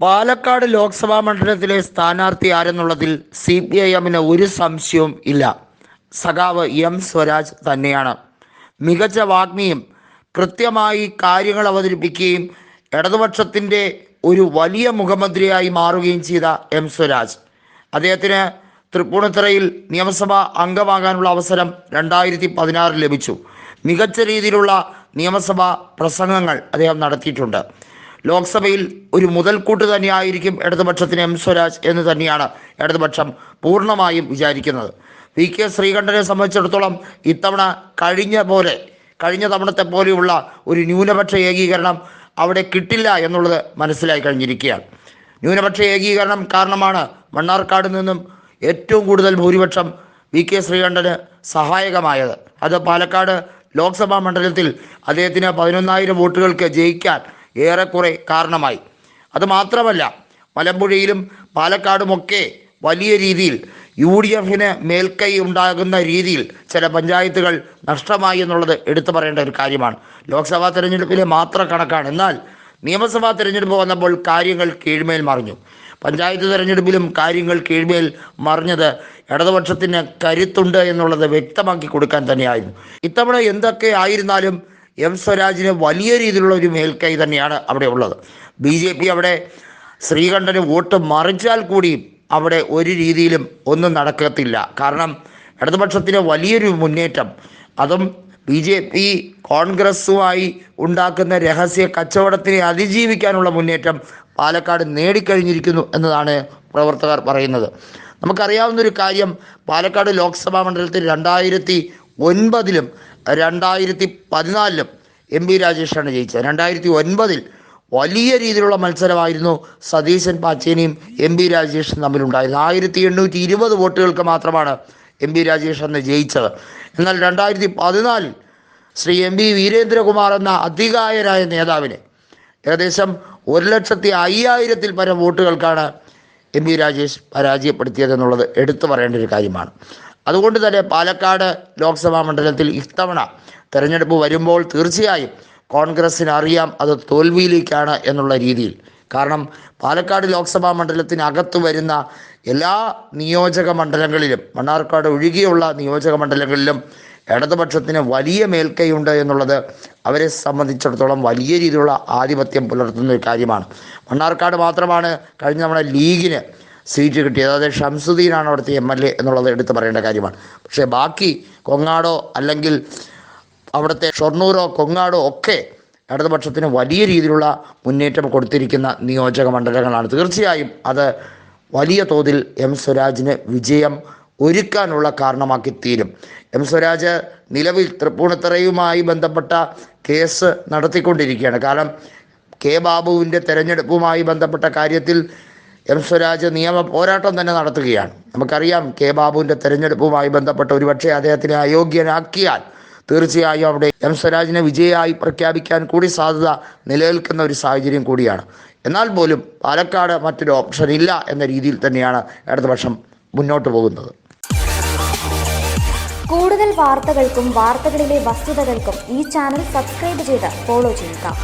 പാലക്കാട് ലോക്സഭാ മണ്ഡലത്തിലെ സ്ഥാനാർത്ഥി ആരെന്നുള്ളതിൽ C P I എമ്മിന് ഒരു സംശയവും ഇല്ല. സഖാവ് എം സ്വരാജ് തന്നെയാണ്. മികച്ച വാഗ്മിയും കൃത്യമായി കാര്യങ്ങൾ അവതരിപ്പിക്കുകയും ഇടതുപക്ഷത്തിന്റെ ഒരു വലിയ മുഖമന്ത്രിയായി മാറുകയും ചെയ്ത എം സ്വരാജ്. അദ്ദേഹത്തിന് തൃപ്പൂണിത്തറയിൽ നിയമസഭാ അംഗമാകാനുള്ള അവസരം രണ്ടായിരത്തി പതിനാറിൽ ലഭിച്ചു. മികച്ച രീതിയിലുള്ള നിയമസഭാ പ്രസംഗങ്ങൾ അദ്ദേഹം നടത്തിയിട്ടുണ്ട്. ലോക്സഭയിൽ ഒരു മുതൽക്കൂട്ട് തന്നെയായിരിക്കും ഇടതുപക്ഷത്തിന് എം സ്വരാജ് എന്ന് തന്നെയാണ് ഇടതുപക്ഷം പൂർണമായും വിചാരിക്കുന്നത്. വി കെ ശ്രീകണ്ഠനെ സംബന്ധിച്ചിടത്തോളം ഇത്തവണ കഴിഞ്ഞ പോലെ കഴിഞ്ഞ തവണത്തെ പോലെയുള്ള ഒരു ന്യൂനപക്ഷ ഏകീകരണം അവിടെ കിട്ടില്ല എന്നുള്ളത് മനസ്സിലായി കഴിഞ്ഞിരിക്കുകയാണ്. ന്യൂനപക്ഷ ഏകീകരണം കാരണമാണ് മണ്ണാർക്കാട് നിന്നും ഏറ്റവും കൂടുതൽ ഭൂരിപക്ഷം വി കെ ശ്രീകണ്ഠന് സഹായകമായത്. അത് പാലക്കാട് ലോക്സഭാ മണ്ഡലത്തിൽ അദ്ദേഹത്തിന് പതിനൊന്നായിരം വോട്ടുകൾക്ക് ജയിക്കാൻ ഏറെക്കുറെ കാരണമായി. അതുമാത്രമല്ല മലമ്പുഴയിലും പാലക്കാടുമൊക്കെ വലിയ രീതിയിൽ യു ഡി എഫിന് മേൽക്കൈ ഉണ്ടാകുന്ന രീതിയിൽ ചില പഞ്ചായത്തുകൾ നഷ്ടമായി എന്നുള്ളത് എടുത്തു പറയേണ്ട ഒരു കാര്യമാണ്. ലോക്സഭാ തെരഞ്ഞെടുപ്പിലെ മാത്ര കണക്കാണ് എന്നാൽ നിയമസഭാ തെരഞ്ഞെടുപ്പ് വന്നപ്പോൾ കാര്യങ്ങൾ കീഴ്മേൽ മറിഞ്ഞു. പഞ്ചായത്ത് തെരഞ്ഞെടുപ്പിലും കാര്യങ്ങൾ കീഴ്മേൽ മറിഞ്ഞത് ഇടതുപക്ഷത്തിന് കരുത്തുണ്ട് എന്നുള്ളത് വ്യക്തമാക്കി കൊടുക്കാൻ തന്നെയായിരുന്നു. ഇത്തവണ എന്തൊക്കെ ആയിരുന്നാലും എം സ്വരാജിന് വലിയ രീതിയിലുള്ള ഒരു മേൽക്കൈ തന്നെയാണ് അവിടെ ഉള്ളത്. ബി ജെ പി അവിടെ ശ്രീകണ്ഠന് വോട്ട് മറിച്ചാൽ കൂടിയും അവിടെ ഒരു രീതിയിലും ഒന്നും നടക്കത്തില്ല. കാരണം ഇടതുപക്ഷത്തിന് വലിയൊരു മുന്നേറ്റം. അതും ബി ജെ പി കോൺഗ്രസുമായി ഉണ്ടാക്കുന്ന രഹസ്യ കച്ചവടത്തിനെ അതിജീവിക്കാനുള്ള മുന്നേറ്റം പാലക്കാട് നേടിക്കഴിഞ്ഞിരിക്കുന്നു എന്നതാണ് പ്രവർത്തകർ പറയുന്നത്. നമുക്കറിയാവുന്ന ഒരു കാര്യം പാലക്കാട് ലോക്സഭാ മണ്ഡലത്തിൽ രണ്ടായിരത്തി ഒൻപതിലും രണ്ടായിരത്തി പതിനാലിലും എം വി രാജേഷാണ് ജയിച്ചത്. രണ്ടായിരത്തി ഒൻപതിൽ വലിയ രീതിയിലുള്ള മത്സരമായിരുന്നു സതീശൻ പാച്ചേനിയും എം വി രാജേഷും തമ്മിലുണ്ടായിരുന്നത്. ആയിരത്തി എണ്ണൂറ്റി ഇരുപത് വോട്ടുകൾക്ക് മാത്രമാണ് എം വി രാജേഷ് അന്ന് ജയിച്ചത്. എന്നാൽ രണ്ടായിരത്തി പതിനാലിൽ ശ്രീ എം വി വീരേന്ദ്രകുമാർ എന്ന അധികായരായ നേതാവിനെ ഏകദേശം ഒരു ലക്ഷത്തി അയ്യായിരത്തിൽ പരം വോട്ടുകൾക്കാണ് എം വി രാജേഷ് പരാജയപ്പെടുത്തിയതെന്നുള്ളത് എടുത്തു പറയേണ്ട ഒരു കാര്യമാണ്. അതുകൊണ്ട് തന്നെ പാലക്കാട് ലോക്സഭാ മണ്ഡലത്തിൽ ഇത്തവണ തെരഞ്ഞെടുപ്പ് വരുമ്പോൾ തീർച്ചയായും കോൺഗ്രസ്സിന് അറിയാം അത് തോൽവിയിലേക്കാണ് എന്നുള്ള രീതിയിൽ. കാരണം പാലക്കാട് ലോക്സഭാ മണ്ഡലത്തിനകത്ത് വരുന്ന എല്ലാ നിയോജക മണ്ഡലങ്ങളിലും മണ്ണാർക്കാട് ഒഴികെയുള്ള നിയോജക മണ്ഡലങ്ങളിലും ഇടതുപക്ഷത്തിന് വലിയ മേൽക്കൈയുണ്ട് എന്നുള്ളത് അവരെ സംബന്ധിച്ചിടത്തോളം വലിയ രീതിയിലുള്ള ആധിപത്യം പുലർത്തുന്ന ഒരു കാര്യമാണ്. മണ്ണാർക്കാട് മാത്രമാണ് കഴിഞ്ഞ നമ്മുടെ ലീഗിന് സീറ്റ് കിട്ടിയത്. അതായത് ഷംസുദ്ദീനാണ് അവിടുത്തെ എം എൽ എ എന്നുള്ളത് എടുത്തു പറയേണ്ട കാര്യമാണ്. പക്ഷേ ബാക്കി കൊങ്ങാടോ അല്ലെങ്കിൽ അവിടുത്തെ ഷൊർണൂരോ കൊങ്ങാടോ ഒക്കെ ഇടതുപക്ഷത്തിന് വലിയ രീതിയിലുള്ള മുന്നേറ്റം കൊടുത്തിരിക്കുന്ന നിയോജക മണ്ഡലങ്ങളാണ്. തീർച്ചയായും അത് വലിയ തോതിൽ എം സ്വരാജിന് വിജയം ഒരുക്കാനുള്ള കാരണമാക്കി തീരും. എം സ്വരാജ് നിലവിൽ തൃപ്പൂണിത്തറയുമായി ബന്ധപ്പെട്ട കേസ് നടത്തിക്കൊണ്ടിരിക്കുകയാണ്. കാരണം കെ ബാബുവിന്റെ തെരഞ്ഞെടുപ്പുമായി ബന്ധപ്പെട്ട കാര്യത്തിൽ എം സ്വരാജ് നിയമ പോരാട്ടം തന്നെ നടത്തുകയാണ്. നമുക്കറിയാം കെ ബാബുവിന്റെ തെരഞ്ഞെടുപ്പുമായി ബന്ധപ്പെട്ട ഒരുപക്ഷെ അദ്ദേഹത്തിനെ അയോഗ്യനാക്കിയാൽ തീർച്ചയായും അവിടെ എം സ്വരാജിനെ വിജയമായി പ്രഖ്യാപിക്കാൻ കൂടി സാധ്യത നിലനിൽക്കുന്ന ഒരു സാഹചര്യം കൂടിയാണ്. എന്നാൽ പോലും പാലക്കാട് മറ്റൊരു ഓപ്ഷൻ ഇല്ല എന്ന രീതിയിൽ തന്നെയാണ് ഇടതുപക്ഷം മുന്നോട്ട് പോകുന്നത്. കൂടുതൽ വാർത്തകൾക്കും വാർത്തകളിലെ വസ്തുതകൾക്കും ഈ ചാനൽ സബ്സ്ക്രൈബ് ചെയ്ത് ഫോളോ ചെയ്യുക.